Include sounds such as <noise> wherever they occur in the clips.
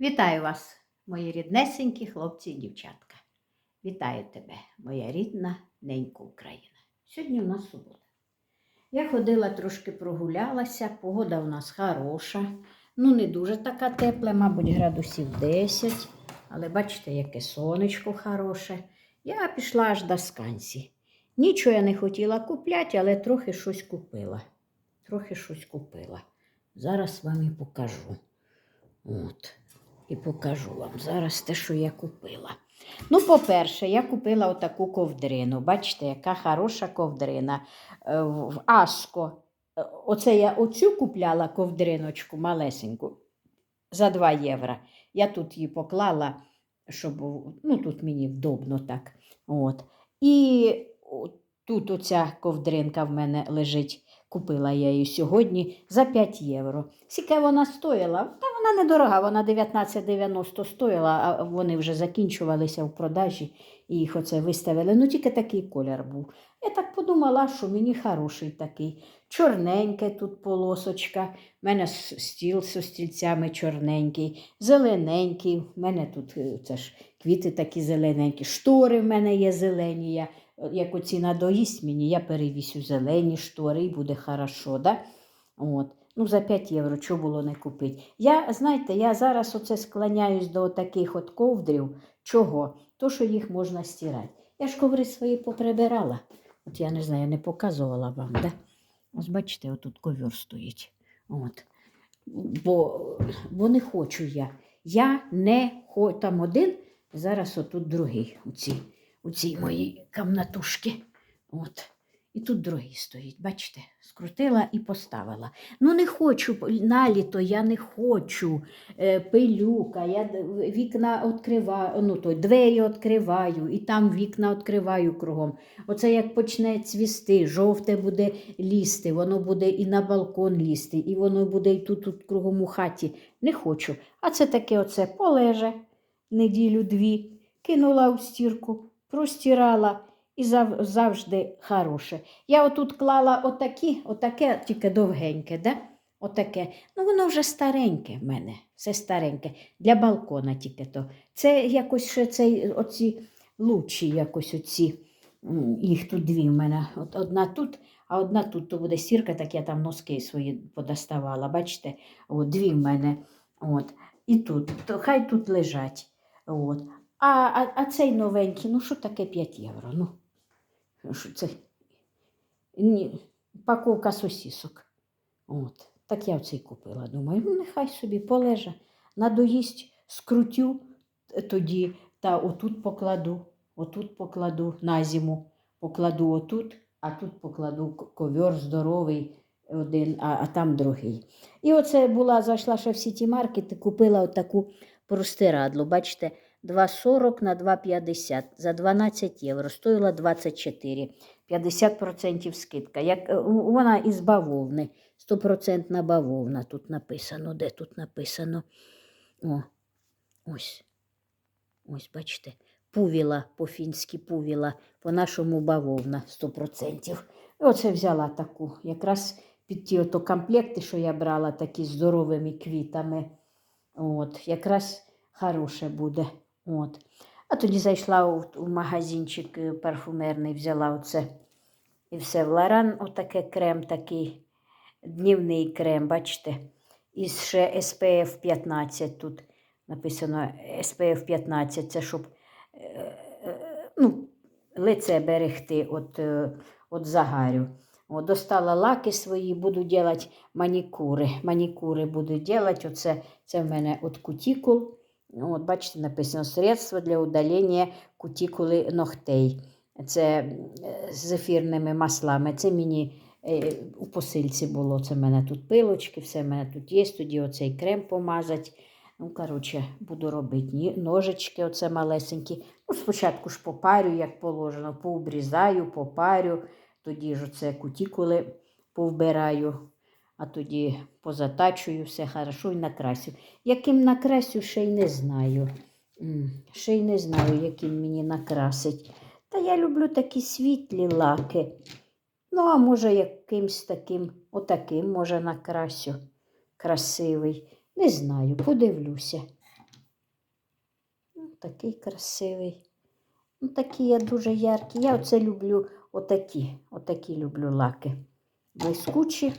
Вітаю вас, мої ріднесенькі хлопці і дівчатка. Вітаю тебе, моя рідна ненька Україна. Сьогодні у нас субота. Я ходила трошки прогулялася, погода у нас хороша. Ну, не дуже така тепла, мабуть, градусів 10. Але бачите, яке сонечко хороше. Я пішла аж до сканці. Нічого я не хотіла купляти, але трохи щось купила. Трохи щось купила. Зараз вам і покажу. От. І покажу вам зараз те, що я купила. Ну, по-перше, я купила отаку ковдрину. Бачите, яка хороша ковдрина. Е, В Аско. Е, Оце я оцю купляла ковдриночку малесеньку за 2 євро. Я тут її поклала, щоб ну, тут мені вдобно так. От. І тут оця ковдринка в мене лежить. Купила я її сьогодні за 5 євро. Скільки вона стоїла? Та вона недорога, вона 19,90 стоїла, а вони вже закінчувалися в продажі і їх оце виставили. Ну тільки такий колір був. Я так подумала, що мені хороший такий. Чорненьке тут полосочка, в мене стіл з стільцями чорненький, зелененький. В мене тут е, це ж квіти такі зелененькі, штори в мене є зелені. Я, як оці надоїсть мені, я перевісю зелені штори і буде хорошо. Да? От. Ну, за 5 євро чого було не купити. Я, знаєте, я зараз оце склоняюсь до таких от ковдрів. Чого? То, що їх можна стирати. Я ж коври свої поприбирала. От я не знаю, не показувала вам, да? Ось бачите, отут ковер стоїть. От. Бо, бо не хочу я. Я не хочу. Там один, зараз отут другий у цій, у цій моїй камнатушці. От. І тут другий стоїть, бачите, скрутила і поставила. Ну, не хочу, наліто я не хочу. Е, пилюка, я вікна відкриваю, ну, той, двері відкриваю, і там вікна відкриваю кругом. Оце як почне цвісти, жовте буде лізти, воно буде і на балкон лізти, і воно буде і тут, тут кругом у хаті. Не хочу. А це таке оце полеже неділю-дві, кинула в стірку, простирала і зав, завжди хороше. Я отут клала отакі, отаке, тільки довгеньке, да? Отаке. Ну, воно вже стареньке в мене, все стареньке. Для балкона тільки то. Це якось ще цей, оці лучі, якось оці. Їх тут дві в мене. От одна тут, а одна тут, то буде сірка, так я там носки свої подоставала. Бачите, От, дві в мене. От. І тут, то хай тут лежать. От. А, а, а цей новенький, ну що таке 5 євро? Ну, це? Ні, паковка сосісок. От. Так я оцей купила. Думаю, ну нехай собі полежа. Надоїсть, скрутю тоді та отут покладу, отут покладу на зиму, покладу отут, а тут покладу ковер здоровий один, а, а там другий. І оце була, зайшла ще в сіті маркет і купила отаку простирадлу. Бачите, 2,40 на 2,50 за 12 євро. Стоїла 24. 50% скидка. Як, е, вона із бавовни. 100% бавовна тут написано. Де тут написано? О, ось. Ось, бачите. Пувіла, по-фінськи пувіла, по-нашому бавовна 100%. Оце взяла таку. Якраз під ті ото комплекти, що я брала, такі з здоровими квітами. От, якраз хороше буде. От. А тоді зайшла у магазинчик е, парфумерний, взяла оце. І все в Ларан, отаке крем такий, днівний крем, бачите. І ще SPF 15 тут написано SPF 15, це щоб е, е, ну, лице берегти від, від загарю. От, достала лаки свої, буду робити манікури. Манікури буду робити. Оце це в мене від кутікул. От, бачите, написано средство для удалення кутікули ногтей. Це з ефірними маслами. Це мені е, у посильці було. Це в мене тут пилочки, все в мене тут є. Тоді оцей крем помазати. Ну, коротше, буду робити ножички, оце малесенькі. Ну, спочатку ж попарю, як положено, пообрізаю, попарю, тоді ж оце кутікули повбираю, а тоді позатачую все хорошо і накрасю. Яким накрасю, ще й не знаю. Ще й не знаю, яким мені накрасить. Та я люблю такі світлі лаки. Ну, а може, якимсь таким, отаким, може, накрасю. Красивий. Не знаю, подивлюся. такий красивий. Ну, такі я дуже яркі. Я оце люблю отакі. Отакі люблю лаки. Блискучі.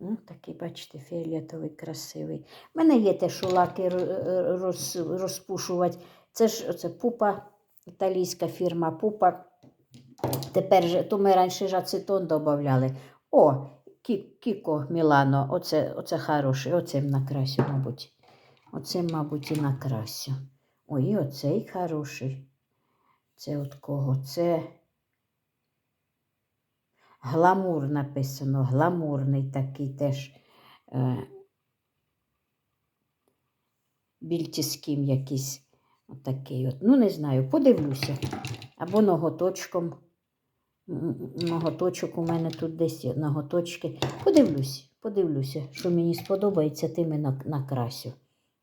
Ну, такий, бачите, фіолетовий красивий. У мене є те, що лаки роз, розпушувати. Це ж оце пупа, італійська фірма пупа. Тепер же, то ми раніше ж ацетон додавали. О, Кіко Мілано, оце, оце хороший, оцим накрасю, мабуть. Оцим, мабуть, і накрасю. Ой, оцей хороший. Це от кого? Це гламур написано, гламурний такий теж. Е, більтіским якийсь. Отакий от. Ну, не знаю, подивлюся. Або ноготочком. Ноготочок у мене тут десь є, ноготочки. Подивлюсь, подивлюся, що мені сподобається, тим і накрасю.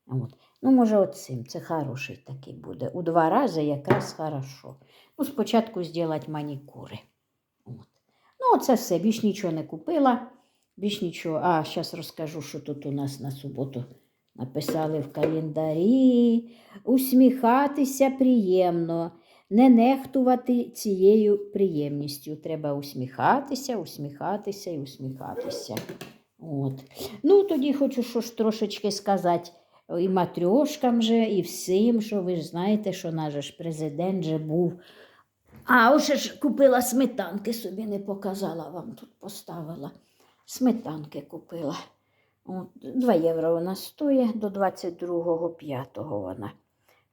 От. Ну, може, оцим. Це хороший такий буде. У два рази якраз хорошо. Ну, спочатку зробити манікури. От. Ну, оце все. Більш нічого не купила. Більш нічого. А, зараз розкажу, що тут у нас на суботу написали в календарі. Усміхатися приємно, не нехтувати цією приємністю. Треба усміхатися, усміхатися і усміхатися. От. Ну, тоді хочу що ж трошечки сказати і матрьошкам же, і всім, що ви ж знаєте, що наш президент же був. А, ось ж купила сметанки, собі не показала, вам тут поставила. Сметанки купила. 2 євро вона стоїть до 22.05 вона.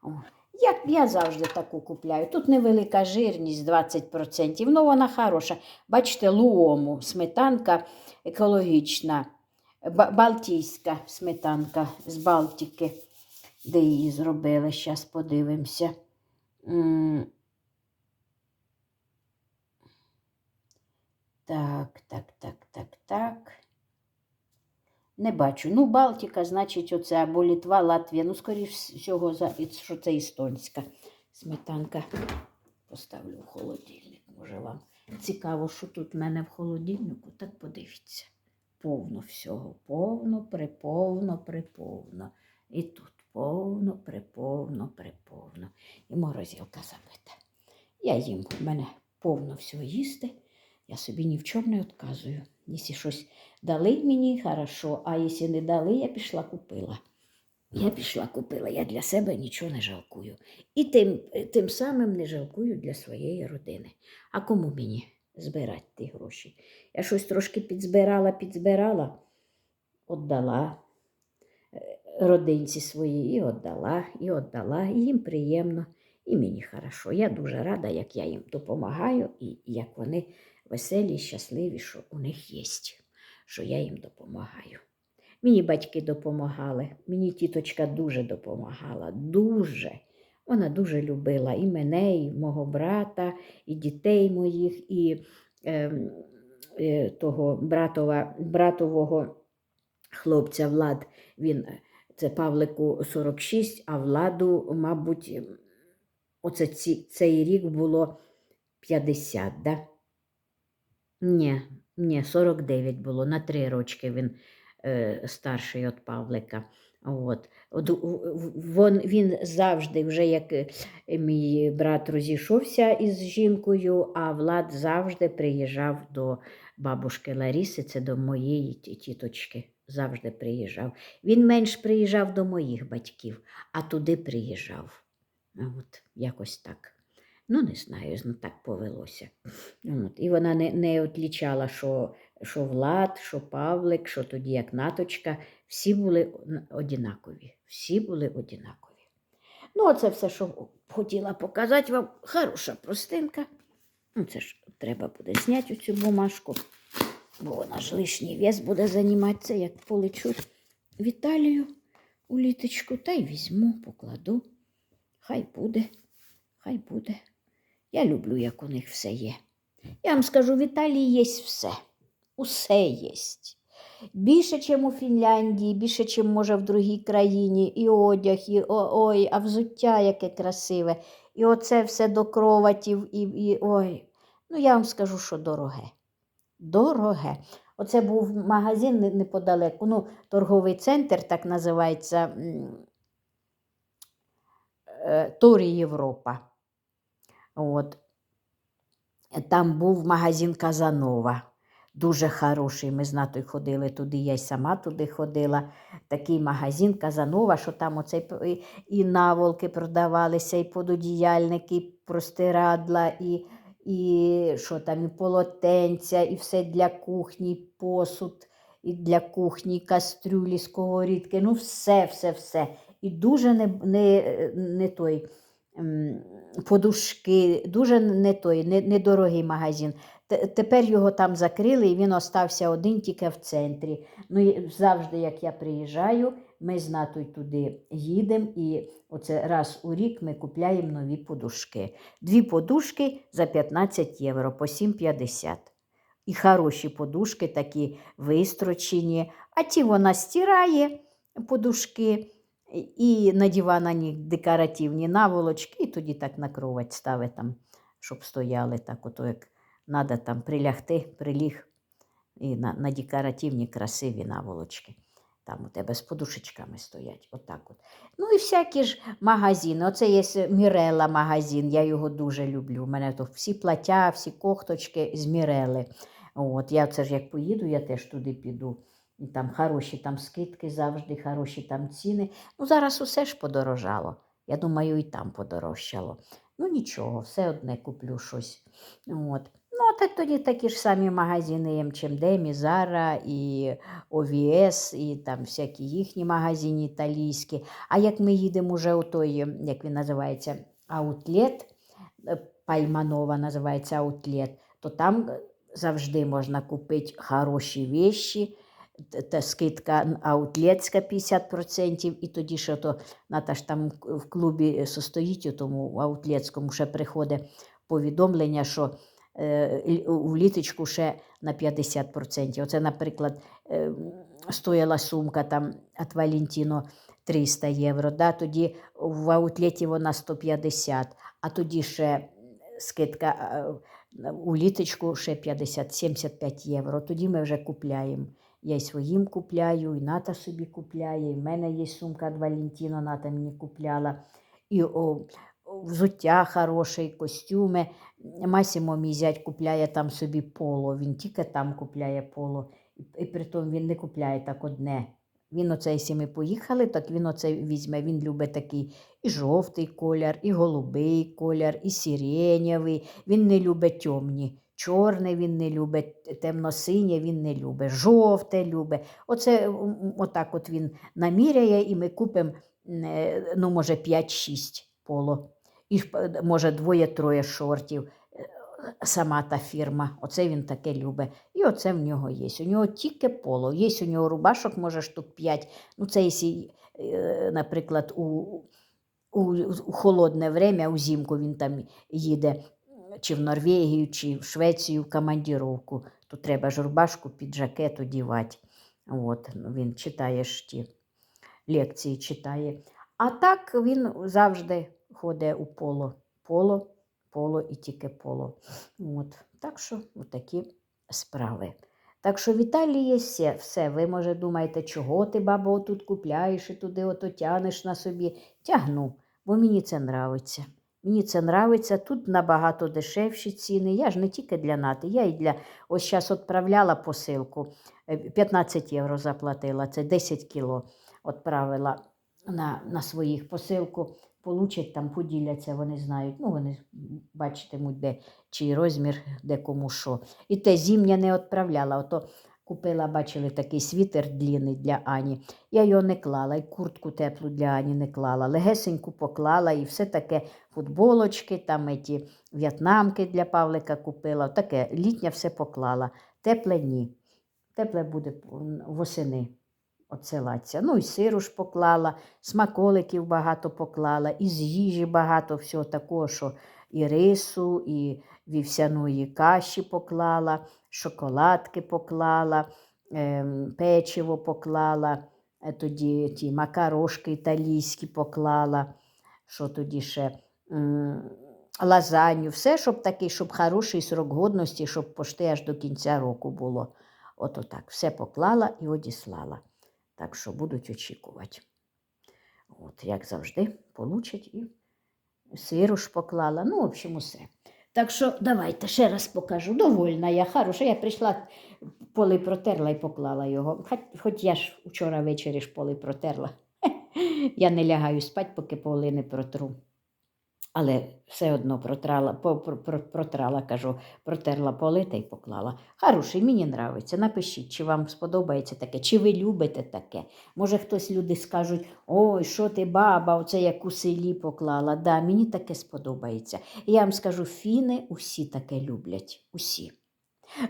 О. Як я завжди таку купляю. Тут невелика жирність 20%, ну вона хороша. Бачите, луому сметанка екологічна, балтійська сметанка з Балтики, де її зробили. Зараз подивимося. Так, так, так, так, так. Не бачу. Ну, Балтика, значить, оце або Літва, Латвія. Ну, скоріш всього, що це естонська сметанка. Поставлю в холодильник. Може вам цікаво, що тут в мене в холодильнику. Так подивіться. Повно всього. Повно, приповно, приповно. І тут повно, приповно, приповно. І морозилка забита. Я їм, в мене повно всього їсти. Я собі ні в чому не відказую. Якщо щось дали мені, хорошо, а якщо не дали, я пішла купила. Я пішла купила, я для себе нічого не жалкую. І тим, тим самим не жалкую для своєї родини. А кому мені збирати ті гроші? Я щось трошки підзбирала, підзбирала, віддала е, родинці свої, і віддала, і віддала. І їм приємно, і мені хорошо. Я дуже рада, як я їм допомагаю, і як вони веселі, щасливі, що у них є, що я їм допомагаю. Мені батьки допомагали, мені тіточка дуже допомагала, дуже. Вона дуже любила і мене, і мого брата, і дітей моїх, і е, е, того братова, братового хлопця Влад. Він це Павлику 46, а Владу, мабуть, оце ці, цей рік було 50, да? Ні, ні, 49 було. На три рочки він е, старший від Павлика. От. Вон, він завжди, вже як е, мій брат розійшовся із жінкою, а Влад завжди приїжджав до бабушки Ларіси, це до моєї тіточки. Завжди приїжджав. Він менш приїжджав до моїх батьків, а туди приїжджав. От, якось так. Ну, не знаю, ну, так повелося. От. І вона не, не отлічала, що, що Влад, що Павлик, що тоді як наточка. Всі були однакові. Всі були однакові. Ну, оце все, що хотіла показати вам. Хороша простинка. Ну, це ж треба буде зняти цю бумажку, бо вона ж лишній вес буде займатися, як полечу в Італію у літочку, та й візьму, покладу. Хай буде, хай буде. Я люблю, як у них все є. Я вам скажу, в Італії є все. Усе є. Більше, ніж у Фінляндії, більше, ніж може в другій країні, і одяг, і ой, а взуття яке красиве. І оце все до кроватів, і, і ой. Ну, я вам скажу, що дороге. Дороге. Оце був магазин неподалеку, ну, торговий центр, так називається. е, Торі Європа. От. Там був магазин Казанова. Дуже хороший. Ми з Натою ходили туди, я й сама туди ходила. Такий магазин Казанова, що там оцей і- наволки продавалися, і пододіяльники, і простирадла, і, і що там, і полотенця, і все для кухні, посуд, і для кухні, кастрюлі, сковорідки. Ну, все, все, все. І дуже не, не, не той. М, Подушки, дуже не той, не, недорогий магазин. Тепер його там закрили, і він остався один тільки в центрі. Ну, і завжди, як я приїжджаю, ми з Натою туди їдемо, і оце раз у рік ми купляємо нові подушки. Дві подушки за 15 євро, по 7,50. І хороші подушки, такі вистрочені. А ті вона стирає подушки і надіва на них декоративні наволочки, і тоді так на кровать ставить там, щоб стояли так, ото як треба там прилягти, приліг і на, на декоративні красиві наволочки. Там у тебе з подушечками стоять. Отак от. Ну і всякі ж магазини. Оце є Мірела магазин, я його дуже люблю. У мене тут всі плаття, всі кохточки з Мірели. От, я це ж як поїду, я теж туди піду. Там хороші там скидки завжди, хороші там ціни. Ну, зараз усе ж подорожало. Я думаю, і там подорожчало. Ну нічого, все одне куплю щось. От. Ну, а так тоді такі ж самі магазини М.Ч.М.Д, Зара, і ОВС, і там всякі їхні магазини італійські. А як ми їдемо уже у той, як він називається, аутлет, е, Пальманова називається аутлет, то там завжди можна купити хороші т- та скидка аутлетська 50%, і тоді ще то Ната ж там в клубі состоїть, у тому аутлетському ще приходить повідомлення, що е, в літочку ще на 50%. Оце, наприклад, е, стояла сумка там від Валентіно 300 євро, да? тоді в аутлеті вона 150, а тоді ще скидка е, у літочку ще 50-75 євро. Тоді ми вже купляємо. Я й своїм купляю, і Ната собі купляє, і в мене є сумка від Валентіно, Ната мені купляла. І о, взуття хороше, і костюми. Масімо мій зять купляє там собі поло, він тільки там купляє поло. І, при тому він не купляє так одне. Він оце, якщо ми поїхали, так він оце візьме. Він любить такий і жовтий колір, і голубий колір, і сиренєвий. Він не любить темні. Чорне він не любить, темно-синє він не любить, жовте любить. Оце отак от він наміряє, і ми купимо, е, ну, може, 5-6 поло. І е, може двоє-троє шортів. Е, Сама та фірма, оце він таке любить. І оце в нього є. У нього тільки поло. Є у нього рубашок, може штук 5. Ну, це якщо, наприклад, у, у, у холодне время, узимку він там їде чи в Норвегію, чи в Швецію в командіровку, то треба ж рубашку під жакет одівати. От, ну, він читає ж ті лекції, читає. А так він завжди ходить у поло. Поло, поло і тільки поло. От. Так що такі справи. Так що в Італії є все, все. Ви, може, думаєте, чого ти, бабо, тут купляєш і туди ото тянеш на собі. Тягну, бо мені це нравиться. Мені це нравиться. Тут набагато дешевші ціни. Я ж не тільки для нати, я і для. Ось зараз відправляла посилку. е, 15 євро заплатила, це 10 кіло відправила на, на своїх посилку. Получать там, поділяться, вони знають. Ну, вони бачитимуть, де чий розмір, де кому що. І те зім'я не відправляла. Ото купила, бачили, такий світер длінний для Ані. Я його не клала, і куртку теплу для Ані не клала. Легесеньку поклала і все таке футболочки, там ті в'єтнамки для Павлика купила. Таке літнє все поклала. Тепле ні. Тепле буде восени отсилатися. Ну, і сиру ж поклала, смаколиків багато поклала, і з їжі багато всього такого, що і рису, і вівсяної каші поклала, шоколадки поклала, ем, печиво поклала, е, тоді ті макарошки італійські поклала, що тоді ще лазанью, все, щоб такий, щоб хороший срок годності, щоб пошти аж до кінця року було. От отак, все поклала і одіслала. Так що будуть очікувати. От, як завжди, получать і свіруш поклала, ну, в общем, усе. Так що давайте ще раз покажу. Довольна я, хороша. Я прийшла, поли протерла і поклала його. Хоч, хоч я ж вчора ввечері ж поли протерла. <laughs> Я не лягаю спати, поки поли не протру. Але все одно протрала, протрала, кажу, протерла полита й поклала. Хороший, мені нравиться. Напишіть, чи вам сподобається таке, чи ви любите таке. Може, хтось люди скажуть, ой, що ти, баба, оце як у селі поклала. Да, мені таке сподобається. Я вам скажу, фіни усі таке люблять. Усі.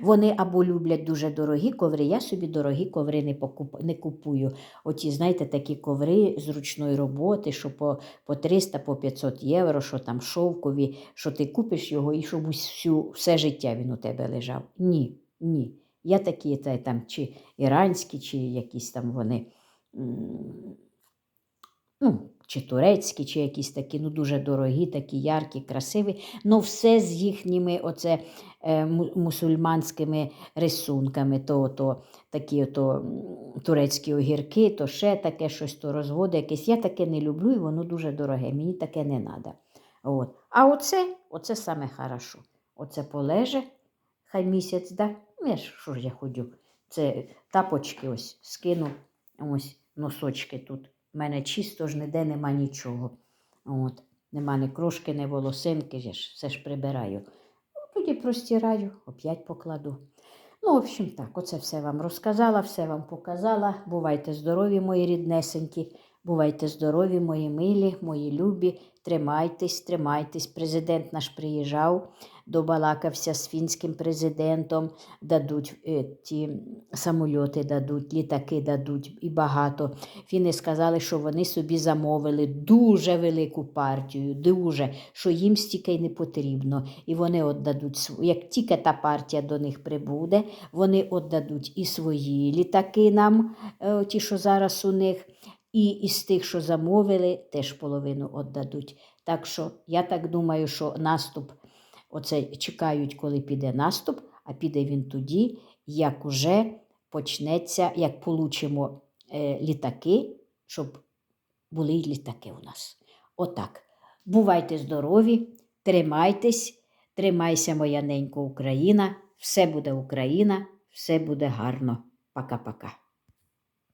Вони або люблять дуже дорогі коври. Я собі дорогі коври не, покуп... не купую. Оті, знаєте, такі коври з ручної роботи, що по, по 300, по 500 євро, що там шовкові, що ти купиш його і щоб усю, все життя він у тебе лежав. Ні, ні. Я такі та, там, чи іранські, чи якісь там вони. Ну, чи турецькі, чи якісь такі, ну дуже дорогі, такі яркі, красиві. Ну, все з їхніми оце, е, мусульманськими рисунками, то, то такі ото турецькі огірки, то ще таке щось, то розводи якесь. Я таке не люблю, і воно дуже дороге. Мені таке не треба. От. А оце, оце саме хорошо. Оце полеже, хай місяць, да? Ну, я ж, що ж я ходю? Це тапочки ось скину, ось носочки тут. У мене чисто ж ніде нема нічого. От. Нема ні крошки, ні волосинки, я ж все ж прибираю. Ну, тоді простираю, опять покладу. Ну, в общем, так, оце все вам розказала, все вам показала. Бувайте здорові, мої ріднесенькі, бувайте здорові, мої милі, мої любі. Тримайтесь, тримайтесь. Президент наш приїжджав, добалакався з фінським президентом, дадуть е, ті самольоти, дадуть, літаки дадуть і багато. Фіни сказали, що вони собі замовили дуже велику партію, дуже, що їм стільки й не потрібно. І вони віддадуть св- як тільки та партія до них прибуде, вони віддадуть і свої літаки нам, е, ті, що зараз у них, і із тих, що замовили, теж половину віддадуть. Так що я так думаю, що наступ, оце чекають, коли піде наступ, а піде він тоді, як уже почнеться, як получимо е, літаки, щоб були літаки у нас. Отак. Бувайте здорові, тримайтесь, тримайся, моя ненька Україна, все буде Україна, все буде гарно. Пока-пока.